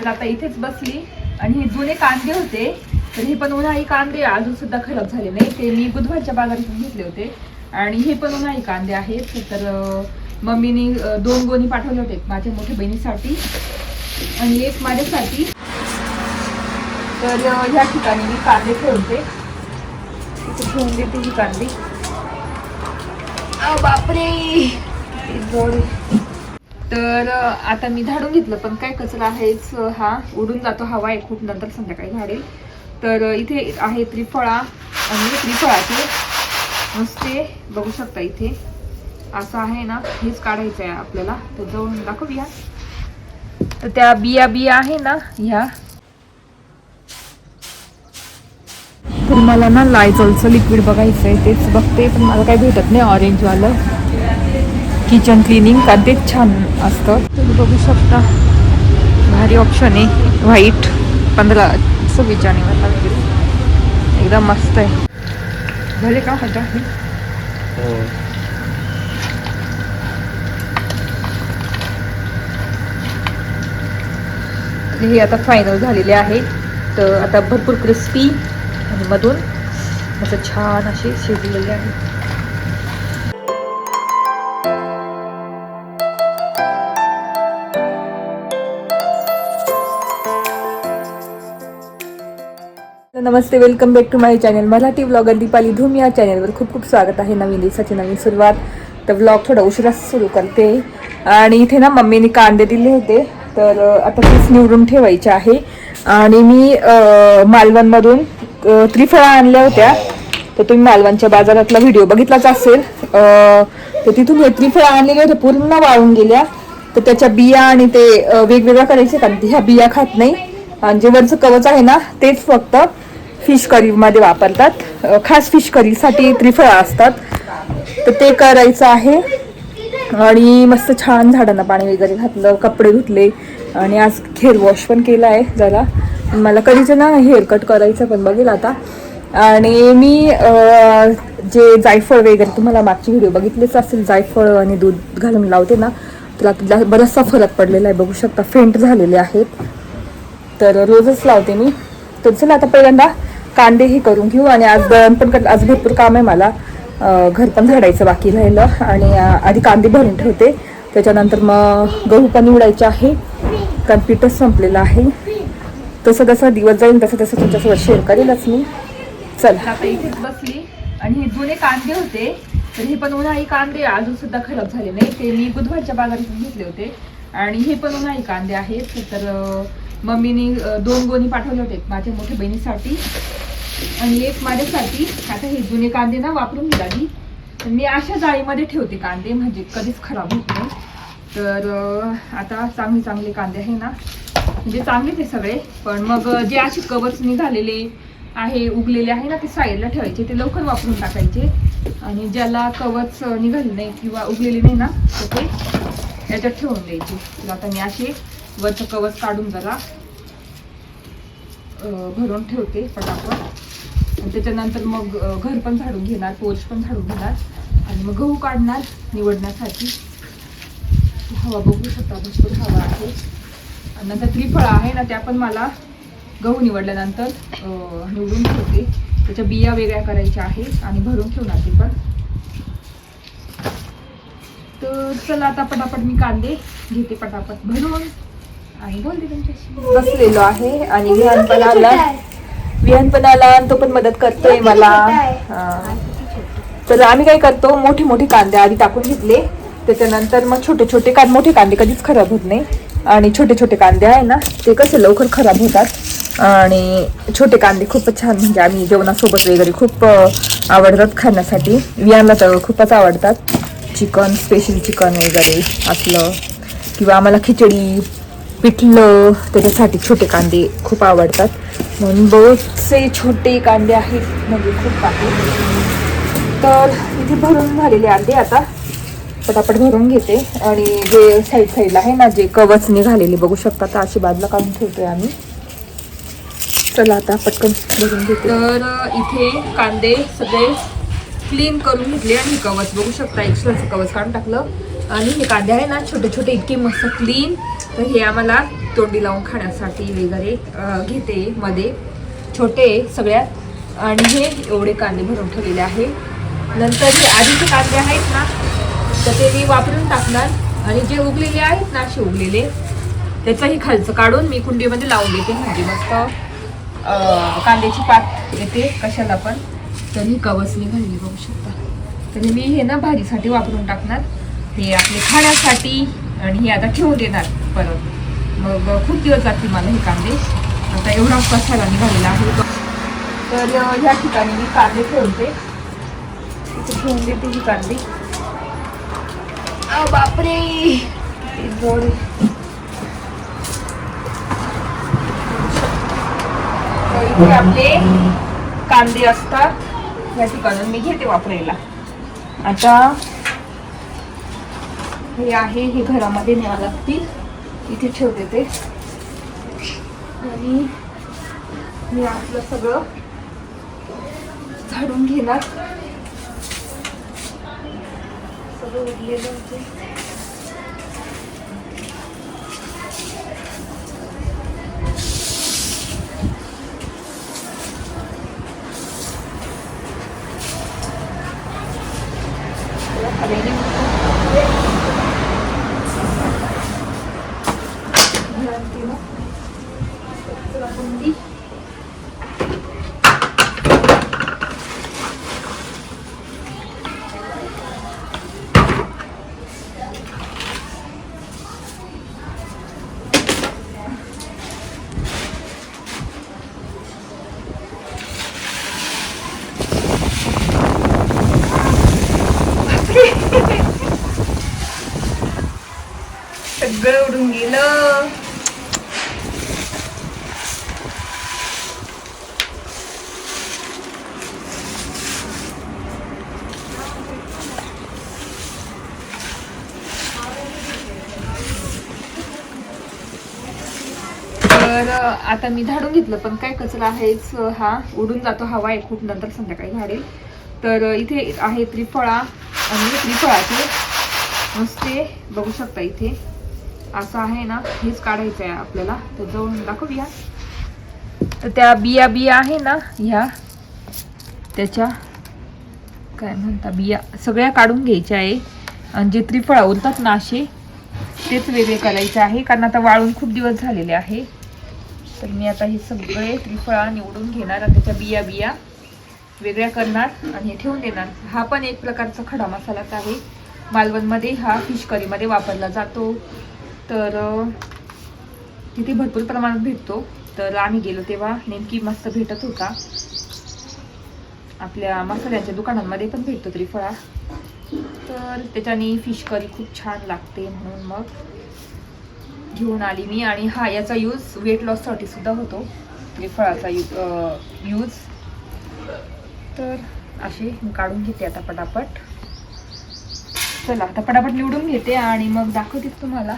तर आता इथेच बसली. आणि हे जुने कांदे होते तर हे पण उन्हाळी कांदे अजून सुद्धा खराब झाले नाही. ते मी बुधवारच्या बाजारातून घेतले होते. आणि हे पण उन्हाळी कांदे आहेत. तर मम्मीनी दोन गोणी पाठवले होते माझ्या मोठ्या बहिणीसाठी आणि एक माझ्यासाठी. तर ह्या ठिकाणी मी कांदे ठेवते. इथे ठेवून देते ही कांदे. बापरे! किती तर आता मी झाडून घेतलं पण काय कचरा आहेच हा उडून जातो हवा आहे खूप नंतर संध्याकाळी झाडेल. तर इथे आहे त्रिफळा आणि त्रिफळाचे नुसते बघू शकता इथे. असं आहे ना हेच काढायचं आहे आपल्याला. तर जाऊन दाखवूया. तर त्या बिया बिया आहे ना ह्या. तर मला ना लायझॉलचं लिक्विड बघायचं आहे तेच बघते पण मला काही भेटत नाही ऑरेंजवालं किचन क्लिनिंग का तेच छान असतं. तुम्ही बघू शकता. भारी ऑप्शन आहे. व्हाईट पंधरा सव्वीस जानेवारी एकदम मस्त आहे. झाले का हजार हे? आता फायनल झालेले आहे. तर आता भरपूर क्रिस्पी आणि मधून असं छान असे शिजलेले आहे. नमस्ते welcome back to my channel Marathi blogger Deepali Dhoom या चॅनलवर खूप खूप स्वागत आहे नवीन दिवसाची नवीन सुरुवात. तर ब्लॉग थोडा उशिरा सुरू करते. आणि इथे ना मम्मीने कांदे दिले होते. तर आता तेच निवडून ठेवायचे आहे. आणि मी मालवणमधून त्रिफळा आणल्या होत्या. तर तुम्ही मालवणच्या बाजारातला व्हिडिओ बघितलाच असेल. तर तिथून हे त्रिफळा आणलेले होते पूर्ण वाळून गेल्या. तर त्याच्या बिया आणि ते वेगवेगळ्या करायचे कारण ह्या बिया खात नाही. आणि जे वरचं कवच आहे ना तेच फक्त फिश करीमध्ये वापरतात. खास फिश करीसाठी त्रिफळा असतात. तर ते करायचं आहे. आणि मस्त छान झाडांना पाणी वगैरे घातलं कपडे धुतले. आणि आज हेअर वॉश पण केला आहे जरा. मला कधीचं ना हेअर कट करायचं पण बघेल आता. आणि मी जे जायफळ वगैरे तुम्हाला मागची व्हिडिओ बघितलेच असेल जायफळ आणि दूध घालून लावते ना तर आता बराचसा फरक पडलेला आहे. बघू शकता फेंट झालेले आहेत. तर रोजच लावते मी. तर चला आता पहिल्यांदा कांदे हे करून घेऊ. आणि आज दळण पण आज भरपूर काम आहे मला. घर पण झाडायचं बाकी राहिलं. आणि आधी कांदे भरून ठेवते. त्याच्यानंतर मग गहू पण निवडायचे आहे. कारण पीठच संपलेलं आहे. तसं जसं दिवस जाईल तसं तसं तुमच्यासोबत शेअर करेलच मी. चल. आता इथेच बसली. आणि हे जुने कांदे होते. तर हे पण उन्हाळी कांदे अजून सुद्धा खराब झाले नाही ते मी बुधवारच्या बाजारातून घेतले होते. आणि हे पण उन्हाळी कांदे आहेत. तर मम्मीनी दोन गोणी पाठवले होते माझ्या मोठ्या बहिणीसाठी आणि एक माझ्यासाठी. आता हे जुने कांदे ना वापरून घ्या आधी. मी अशा जाळीमध्ये ठेवते कांदे म्हणजे कधीच खराब होत नाही. तर आता चांगले चांगले कांदे आहे ना. म्हणजे चांगलेच आहे सगळे. पण मग जे असे कवच निघालेले आहे उगलेले आहे ना ते साईडला ठेवायचे ते लवकर वापरून टाकायचे. आणि ज्याला कवच निघाले नाही किंवा उगलेले नाही ना तर ते याच्यात ठेवून द्यायचे. तर आता मी असे वरचं कवच काढून जरा भरून ठेवते पटापट आणि त्याच्यानंतर मग घर पण झाडून घेणार पोच पण झाडून घेणार. आणि मग गहू काढणार निवडण्यासाठी. हवा बघू शकता भरपूर हवा आहे. आणि नंतर त्रिफळा आहे ना त्या पण मला गहू निवडल्यानंतर निवडून ठेवते. त्याच्या बिया वेगळ्या करायच्या आहेत आणि भरून ठेवणार ते पण. तर चला आता पटापट मी कांदे घेते पटापट भरून. आणि बोलते तुमच्याशी बसलेलो आहे आणि विहान पण आला विहान पण आला आणि तो पण मदत करतोय मला. हा. तर आम्ही काय करतो मोठे मोठे कांदे आधी टाकून घेतले. त्याच्यानंतर मग छोटे छोटे कांदे मोठे कांदे कधीच खराब होत नाही. आणि छोटे छोटे कांदे आहे ना ते कसे लवकर खराब होतात. आणि छोटे कांदे खूपच छान म्हणजे आम्ही जेवणासोबत वगैरे खूप अं, आवडतात खाण्यासाठी. वियांना तर खूपच आवडतात. चिकन स्पेशल चिकन वगैरे असलं किंवा आम्हाला खिचडी पिठलं त्याच्यासाठी छोटे कांदे खूप आवडतात. म्हणून बरेचसे छोटे कांदे आहेत म्हणजे खूप आहेत तर इथे भरून झालेले अंडे आता पटापट भरून घेते. आणि जे साईड साईडला आहे ना जे कवच निघालेले बघू शकता तर अशी बाजूला काढून ठेवतोय आम्ही. चला आता पटकन भरून घेते. तर इथे कांदे सगळे क्लीन करून घेतले आणि कवच बघू शकता एक्स्ट्राचं कवच काढून टाकलं. आणि हे कांदे आहे ना छोटे छोटे इतके मस्त क्लीन तर हे आम्हाला तोंडी लावून खाण्यासाठी वगैरे घेते मध्ये. छोटे सगळ्यात. आणि हे एवढे कांदे भरून ठेवलेले आहे. नंतर हे आधीचे कांदे आहेत ना तर ते मी वापरून टाकणार. आणि जे उगलेले आहेत ना असे उगलेले त्याचंही खालचं काढून मी कुंडीमध्ये लावून देते. म्हणजे मस्त कांद्याची पात येते कशाला पण. तर ही कवच निघालेली बघू शकता. तर मी हे ना भाजीसाठी वापरून टाकणार. हे आपले खाण्यासाठी. आणि हे आता ठेवून देणार. परत. मग खूप दिवस जातील मला हे कांदे. आता एवढा कसायला निघालेला आहे. तर ह्या ठिकाणी मी कांदे ठेवते. इथे ठेवून देते ही कांदे. बापरे! किती इथे आपले कांदे असतात. या ठिकाणून मी घेते वापरायला. आता हे आहे हे घरामध्ये न्यावं लागतील. इथे ठेवते ते. आणि मी आपलं सगळं झाडून घेणार. सगळं उरलेलं होते. सगळं उडून गेलं तर आता मी झाडून घेतलं पण काय कचरा आहेच हा उडून जातो हवा आहे खूप नंतर संध्याकाळी झाडेल. तर इथे आहे त्रिफळा आणि त्रिफळाचे नुसते बघू शकता इथे. असं आहे ना हेच काढायचं आहे आपल्याला. तर जवळून दाखवूया. तर त्या बिया बिया आहे ना ह्या. त्याच्या काय म्हणता बिया सगळ्या काढून घ्यायच्या आहे. आणि जे त्रिफळा उरतात ना असे तेच वेगळे करायचे आहे. कारण आता वाळून खूप दिवस झालेले आहे. तर मी आता हे सगळे त्रिफळा निवडून घेणार. आणि त्याच्या बिया बिया वेगळ्या करणार आणि हे ठेवून देणार. हा पण एक प्रकारचा खडा मसालाच आहे. मालवणमध्ये हा फिश करीमध्ये वापरला जातो. तर तिथे भरपूर प्रमाणात भेटतो. तर आम्ही गेलो तेव्हा नेमकी मस्त भेटत होता. आपल्या मसाल्याच्या दुकानांमध्ये पण भेटतो त्रिफळा तर त्याच्याने फिश करी खूप छान लागते म्हणून मग घेऊन आली मी. आणि हा याचा यूज वेट लॉससाठी सुद्धा होतो. त्रिफळाचा यूज यूज तर असे मी काढून घेते आता पटापट. चला आता पटापट निवडून घेते आणि मग दाखवते तुम्हाला.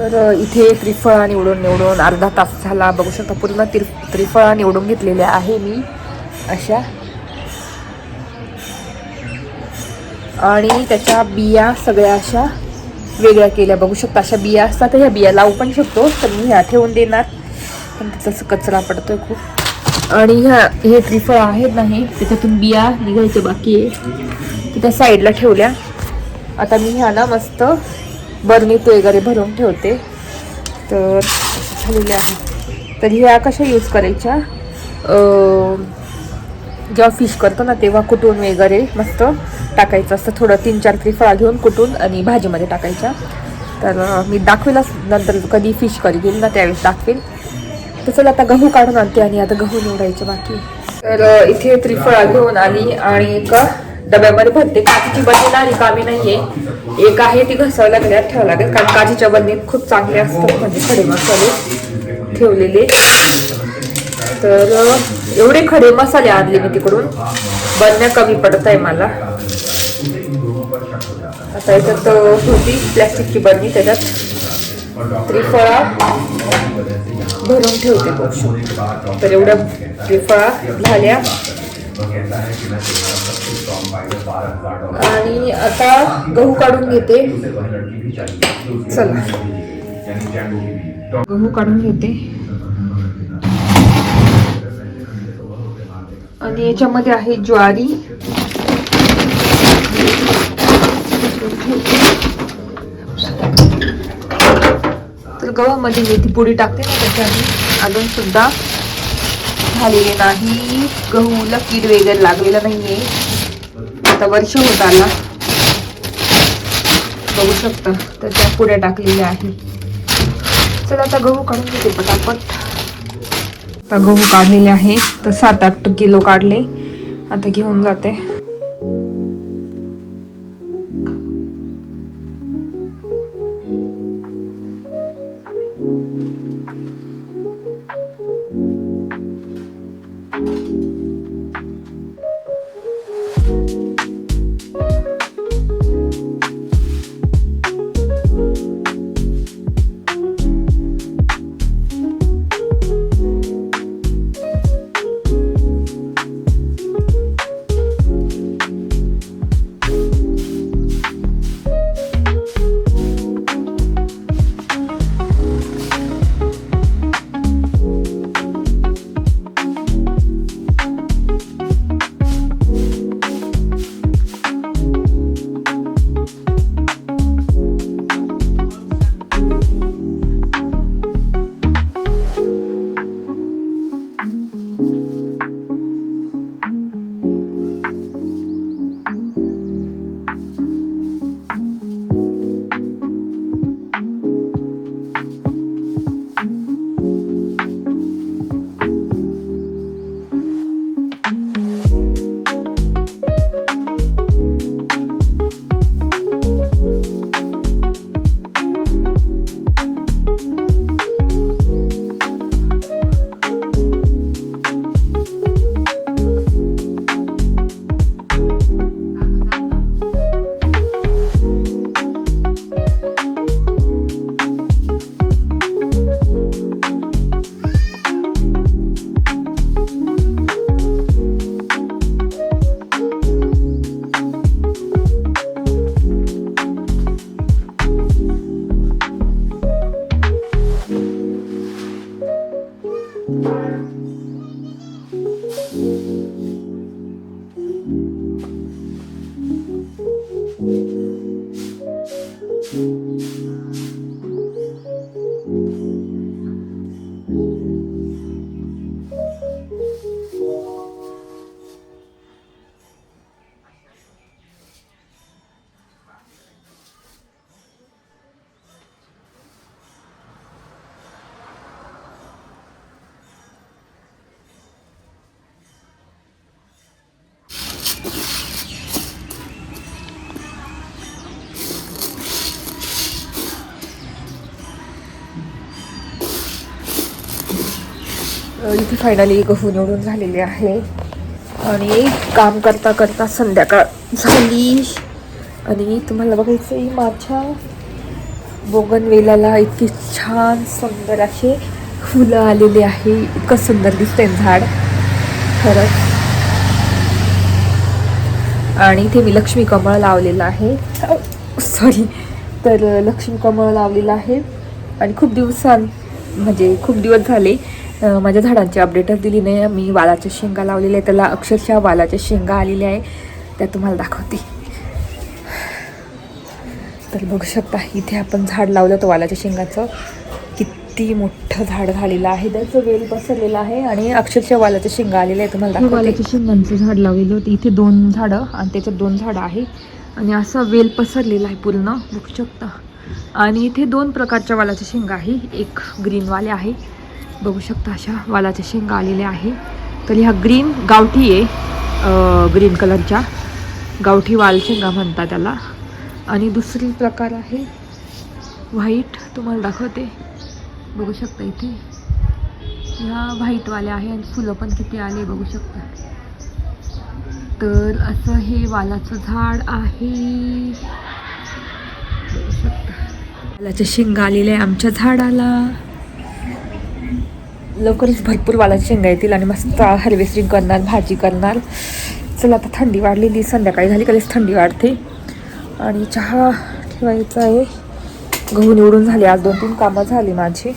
तर इथे त्रिफळा निवडून निवडून अर्धा तास झाला. बघू शकता पूर्ण त्रि त्रिफळा निवडून घेतलेल्या आहे मी. अशा. आणि त्याच्या बिया सगळ्या अशा वेगळ्या केल्या. बघू शकता अशा बिया असतात. ह्या बिया लावू पण शकतो तर मी ह्या ठेवून देणार. पण त्याचा असं कचरा पडतोय खूप. आणि ह्या हे त्रिफळ आहेत नाही त्याच्यातून बिया निघायचे बाकी आहे. तर त्या साईडला ठेवल्या. आता मी ह्याला मस्त बर्नीत वगैरे भरून ठेवते. तर झालेले आहे. तर ह्या कशा यूज करायच्या? जेव्हा फिश करतो ना तेव्हा कुटून वगैरे मस्त टाकायचं असतं. थोडं तीन चार त्रिफळा घेऊन कुटून आणि भाजीमध्ये टाकायच्या. तर मी दाखवेलच नंतर कधी फिश करी घेईल ना त्यावेळेस दाखवेल. तर चला आता गहू काढून आणते आणि आता गहू निवडायचे बाकी. तर इथे त्रिफळा घेऊन आली आणि एका डब्यामध्ये भरते. काचीची बंदी ना रिकामी नाहीये. एक आहे ती घसावं लागल्यात ठेवावं लागेल. कारण काचीच्या बंदीत खूप चांगले असतात. म्हणजे खडे मसाले ठेवलेले. तर एवढे खडे मसाले आणले मी तिकडून. बनण्या कमी पडत आहे मला. आता याच्यात होती प्लॅस्टिकची बरणी त्याच्यात. त्रिफळा भरून ठेवते. पोषण तर एवढ्या त्रिफळा झाल्या आणि आता गहू काढून घेते. चला. गहू काढून घेते. आणि याच्यामध्ये आहे ज्वारी. तर गव्हामध्ये मेथी पुडी टाकते ना त्याच्याआधी अजून सुद्धा झालेले नाही. गहूला कीड वगैरे लागलेला नाहीये. आता वर्ष होत आला बघू शकता तर त्या पुड्या टाकलेल्या आहे चला आता गहू काढून घेते पटापट. आता गहू काढलेले आहे तर सात आठ किलो काढले. आता घेऊन जाते. फायनली गहू निवडून झालेले आहे. आणि काम करता करता संध्याकाळ झाली. आणि तुम्हाला बघायचं आहे माझ्या बोगनवेलाला इतकी छान सुंदर असे फुलं आलेले आहे. इतकं सुंदर दिसतंय झाड. खरंच. आणि इथे मी लक्ष्मी कमळ लावलेलं आहे. Oh, सॉरी तर लक्ष्मी कमळ लावलेलं आहे. आणि खूप दिवसां म्हणजे खूप दिवस झाले. माझ्या झाडांची अपडेटच दिली नाही. मी वालाच्या शेंगा लावलेल्या आहे त्याला अक्षरशः वालाच्या शेंगा आलेल्या आहे त्या तुम्हाला दाखवते. तर बघू शकता इथे आपण झाड लावलं होतं वालाच्या शेंगाचं. किती मोठं झाड झालेलं आहे. त्याचं वेल पसरलेलं आहे आणि अक्षरशः वालाच्या शेंगा आलेल्या आहे तुम्हाला दाखवते. वालाच्या शेंगांचं झाड लावलेलं होतं. इथे दोन झाडं आणि त्याच्यात दोन झाडं आहे. आणि असं वेल पसरलेला आहे पूर्ण. बघू शकता. आणि इथे दोन प्रकारच्या वालाच्या शेंगा आहे. एक ग्रीनवाले आहे. बघू शकता अशा वालाच्या शेंगा आलेल्या आहे. तर ह्या ग्रीन गावठी आहे ग्रीन कलरच्या गावठी वाल शेंगा म्हणतात त्याला. आणि दुसरी प्रकार आहे व्हाईट. तुम्हाला दाखवते. बघू शकता इथे. ह्या व्हाईटवाल्या आहे आणि फुलं पण किती आले बघू शकता. तर असं हे वालाचं झाड आहे. बघू शकता. वालाच्या शेंगा आलेल्या आहे आमच्या झाडाला. लवकरच भरपूर वालाच्या शेंगा येतील आणि मस्त हार्वेस्टिंग करणार भाजी करणार. चला आता थंडी वाढलेली संध्याकाळी झाली कधीच थंडी वाढते. आणि चहा ठेवायचा आहे. गहू निवडून झाले आज दोन तीन कामं झाली माझी.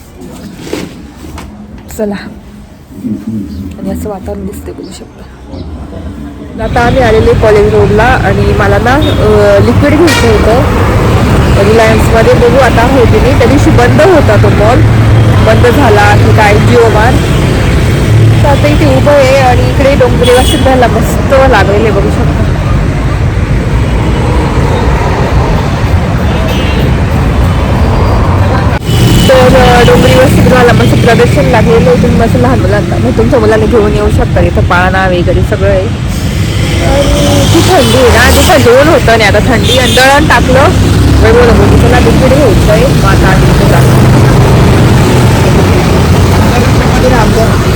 चला. आणि असं वातावरण दिसते बघू शकता. आता आम्ही आलेले कॉलेज रोडला आणि मला ना लिक्विड घ्यायचं होतं. रिलायन्समध्ये बघू आता होती नाही त्या दिवशी बंद होता तो मॉल बंद झाला की काय? जिओ मार्ट तर आता इथे उभं आहे आणि इकडे डोंगरी वाशिंदाला मस्त लागलेले बघू शकता. तर अ, डोंगरी वसतिगृहाला मस्त प्रदर्शन लागलेलं आहे. तुम्ही मस्त लहान मुलांना मग तुमच्या मुलांना घेऊन येऊ शकता. इथं पाळणा वगैरे सगळं आहे. आणि ती थंडी आहे ना? ती थंडी होतं आणि आता थंडी आणि दळण टाकलं. वेगळं बोलतो त्याला लिक्विड घ्यायचं आहे मग आता आम्ही इथं जातो. ते रामगड.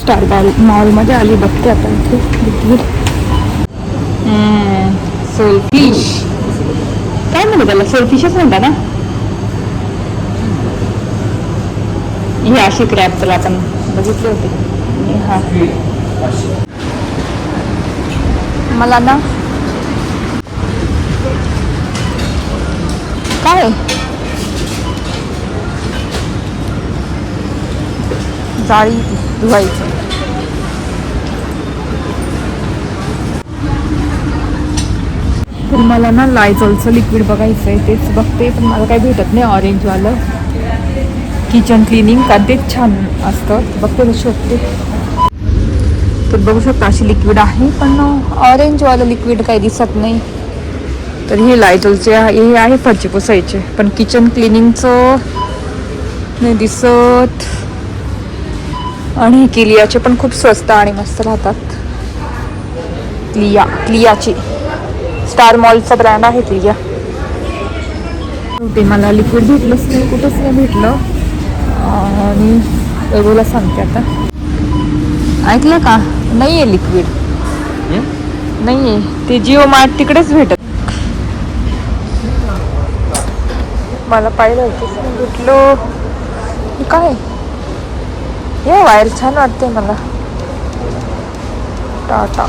स्टार मॉलमध्ये आली बघते आता इथे सोलफिश काय म्हणतो त्याला सोलफिशच म्हणता ना? हे अशी क्रॅप त्याला आपण बघितले होते. हा. मला ना काय? जाळी धुवायची. तर मला ना लायझॉलचं लिक्विड बघायचं आहे तेच बघते पण मला काही भेटत नाही ऑरेंजवालं किचन क्लिनिंग का तेच छान असतं. बघते मी शोधते तर बघू शकता अशी लिक्विड आहे पण ऑरेंजवालं लिक्विड काही दिसत नाही. तर हे लायझॉलचे आहे हे आहे फरची पुसायचे. पण किचन क्लिनिंगचं नाही दिसत. आणि किलियाचे पण खूप स्वस्त आणि मस्त राहतात. क्लिया क्लियाची. स्टार मॉलचा ब्रँड आहे क्लिया. ते मला लिक्विड भेटलंच नाही कुठंच नाही भेटलं. आणि एवढं सांगते आता. ऐकलं का? नाही आहे लिक्विड नाही आहे ते जिओ मार्ट तिकडेच भेटत. मला पाहिलं होतं. भेटलो काय? हे वायर छान वाटते मला. टाटा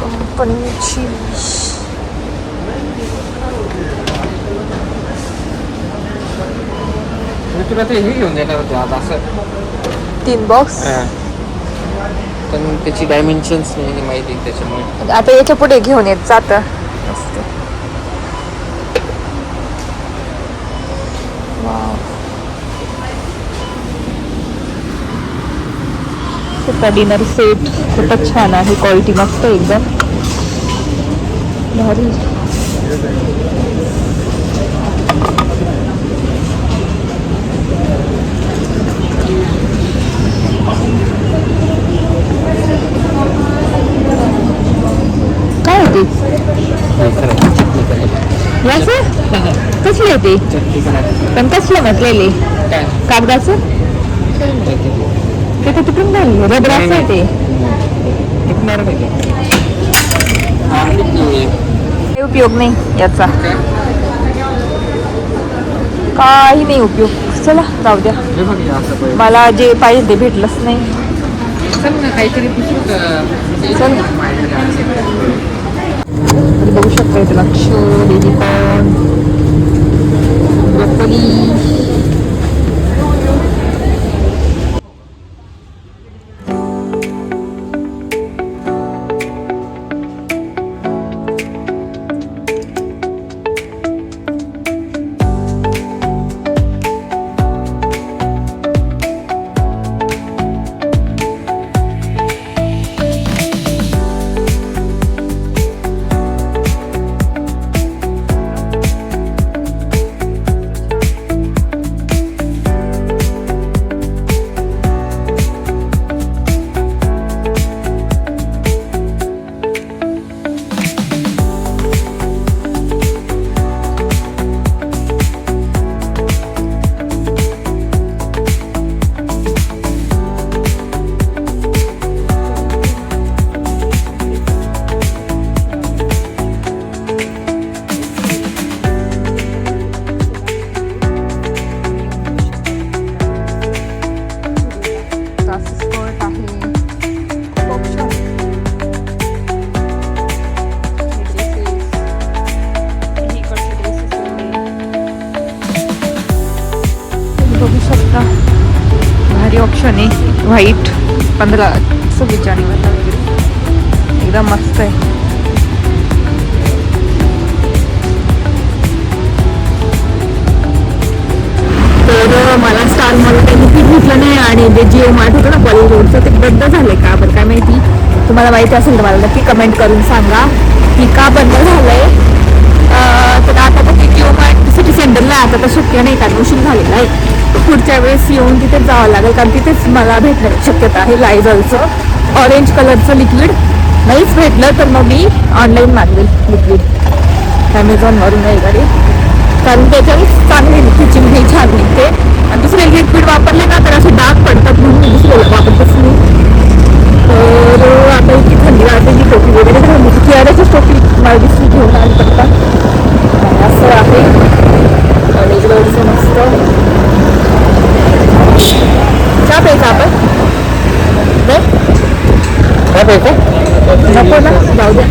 कंपनीची तुला ते हे घेऊन देणार होते आता असं. तीन बॉक्स पण त्याची डायमेन्शन्स नाही माहिती त्याच्यामुळे. आता याच्यापुढे घेऊन येत जात. मस्त डिनर सेट खूपच छान आहे. क्वालिटी मस्त एकदम. भारी. काय होते याचं? कसले ते? पण कसलं म्हटलेले? कागदाचं? ते तिकडून झालं रबराचं आहे ते. काही उपयोग नाही याचा. काही नाही उपयोग. चला जाऊ द्या. मला जे पाहिजे ते भेटलंच नाही. चल बघू शकता इथे लक्ष बेबी कॉर्न ब्रोकोली पंधरा सव्वीस जानेवारीला वगैरे एकदम मस्त आहे. तर मला स्टार मॉल काही तिकीट घेतलं नाही आणि जे जिओ मार्ट होतं ना कॉलेज रोडचं ते बंद झालंय का? बरं काय माहिती? तुम्हाला माहिती असेल तर मला नक्की कमेंट करून सांगा की का बंद झालंय. आहे तर आता तर जिओ मार्ट सिटी सेंटरला आता तर शक्य नाही कारण उशीर झालेला आहे. पुढच्या वेळेस येऊन तिथे जावं लागेल कारण तिथेच मला भेटण्याची शक्यता आहे लायझॉलचं ऑरेंज कलरचं लिक्विड नाहीच भेटलं तर मग मी ऑनलाईन मागवेल लिक्विड ॲमेझॉनवरून वगैरे कारण त्याच्यावर चांगली खिचिंग हे छान निघते आणि दुसरे लिक्विड वापरले ना तर असे डाग पडतात म्हणून मी दुसरे वापरतच नाही. तर आता इतकी थंडी वाटते जी टोपी वगैरे घालून कियाराचीच टोपी मला दिसली घेऊन आली पडतात असं आहे. आणि मस्त. असं मस्त चहा प्यायचा आपण नाही? काय पाहिजे नको ना जाऊ द्या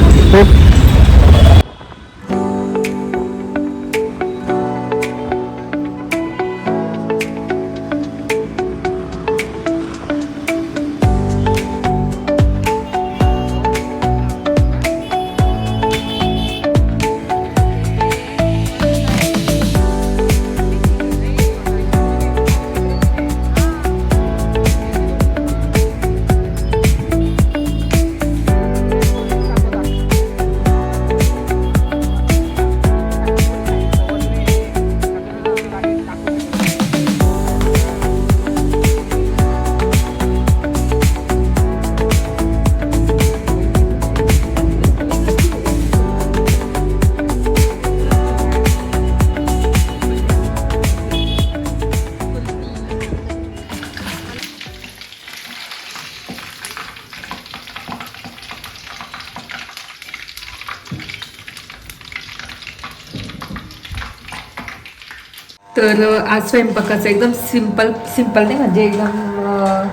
तर आज स्वयंपाकाचं एकदम सिंपल सिंपल नाही म्हणजे एकदम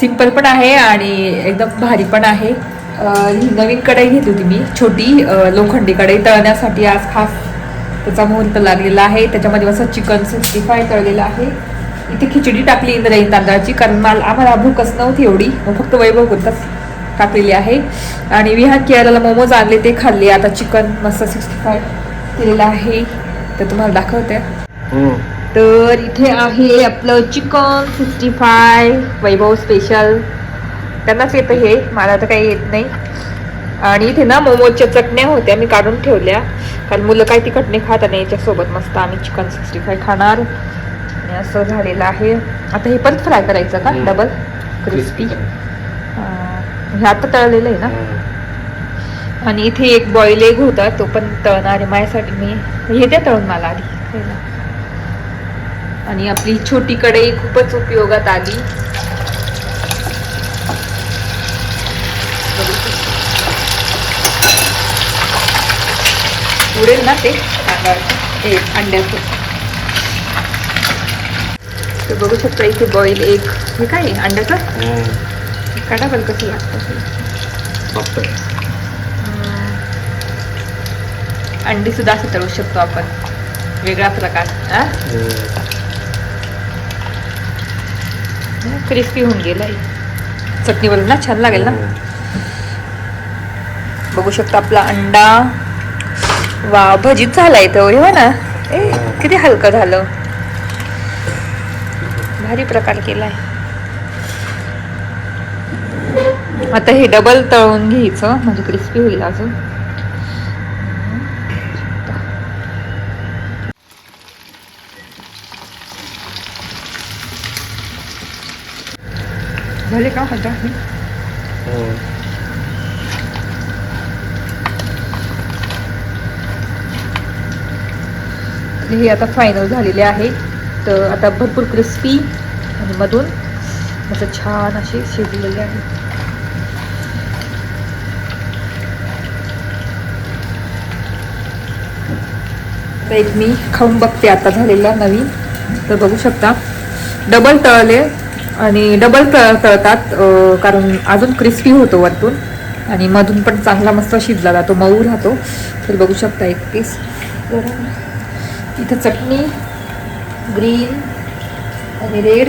सिंपल पण आहे आणि एकदम भारी पण आहे. ही नवीन कढई घेतली होती मी छोटी लोखंडी कढई तळण्यासाठी आज खास त्याचा मुहूर्त लागलेला आहे. त्याच्यामध्ये असं चिकन सिक्स्टी फाय तळलेलं आहे. इथे खिचडी टाकली इंद्रायणी तांदळाची कारण मला आम्हाला भूकच नव्हती एवढी. मग फक्त वैभव होतच टाकलेली आहे. आणि विहान केरळला मोमोज आणले ते खाल्ले. आता चिकन मस्त सिक्स्टी फाय केलेलं आहे. तर तुम्हाला दाखवते. तर इथे आहे आपलं chicken sixty five Vaibhav special त्यांनाच येतं हे मला तर काही येत नाही. आणि इथे ना मोमोजच्या चटण्या होत्या मी काढून ठेवल्या. कारण मुलं काही तिखट नाही खात आणि याच्यासोबत मस्त आम्ही चिकन सिक्स्टी फाय खाणार. आणि असं झालेलं आहे. आता हे पण फ्राय करायचं का. डबल क्रिस्पी हे. आता तळलेलं आहे ना? आणि इथे एक बॉईल एग होता तो पण तळणार आहे. माझ्यासाठी मी हे द्या तळून मला आधी. आणि आपली छोटी कढई खूपच उपयोगात आली. उडेल ना ते? अंड्याचं. तर बघू शकता इथे बॉईल एक. हे काय? अंड्याचं? काढा बरं कसं लागतं. अंडी सुद्धा असं तळू शकतो आपण. वेगळा प्रकार आ क्रिस्पी होऊन गेलाय. चटणीवरून ना छान लागेल ना. बघू शकता आपला अंडा. वा भजीत झालाय तो हे ना. ए किती हलकं झालं. भारी प्रकार केलाय. आता हे डबल तळून घ्यायचं म्हणजे क्रिस्पी होईल अजून. झाले का आता हे? हे। आता फायनल झालेले आहे. तर आता भरपूर क्रिस्पी आणि मधून असं छान असे शिजलेले आहे. एक मी खाऊन बघते आता झालेला नवीन. तर बघू शकता. डबल तळले आणि डबल तळ तळतात कारण अजून क्रिस्पी होतो वरतून. आणि मधून पण चांगला मस्त शिजला जातो मऊ राहतो. तर बघू शकता एक पीस इथं चटणी ग्रीन आणि रेड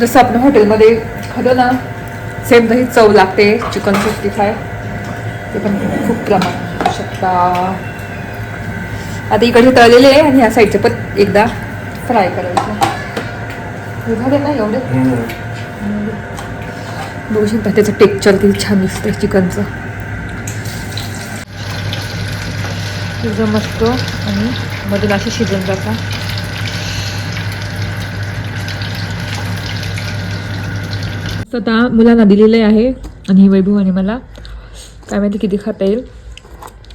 जसं आपण हॉटेलमध्ये खातो ना सेम तशी चव लागते चिकन सिक्स्टी फाय ते पण खूप प्रमाण शकता. आता इकडे तळलेले आहे आणि ह्या साईडचे पण एकदा फ्राय करायचे. झाले ना एवढे? बघू शकता त्याचं टेक्चर किती छान दिसतंय चिकनचं. तुझं मस्त आणि मधून असे शिजून जातात स्वतः मुलांना दिलेले आहे. आणि वैभवाने मला काय माहिती किती खाता. येईल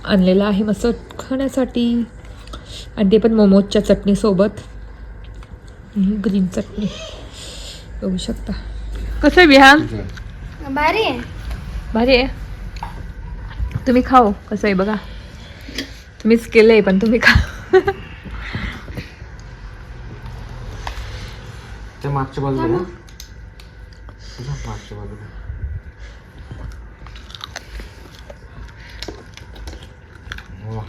आणलेलं आहे मस्त खाण्यासाठी. आणि ते पण मोमोजच्या चटणीसोबत ग्रीन चटणी. बघू शकता. कसं आहे विहान भारी आहे. भारी आहे. तुम्ही खाओ. कसं आहे बघा. तुम्हीच केलं आहे पण तुम्ही खा. ते मागच्या बाजूला. तुझ्या मागच्या बाजूला वा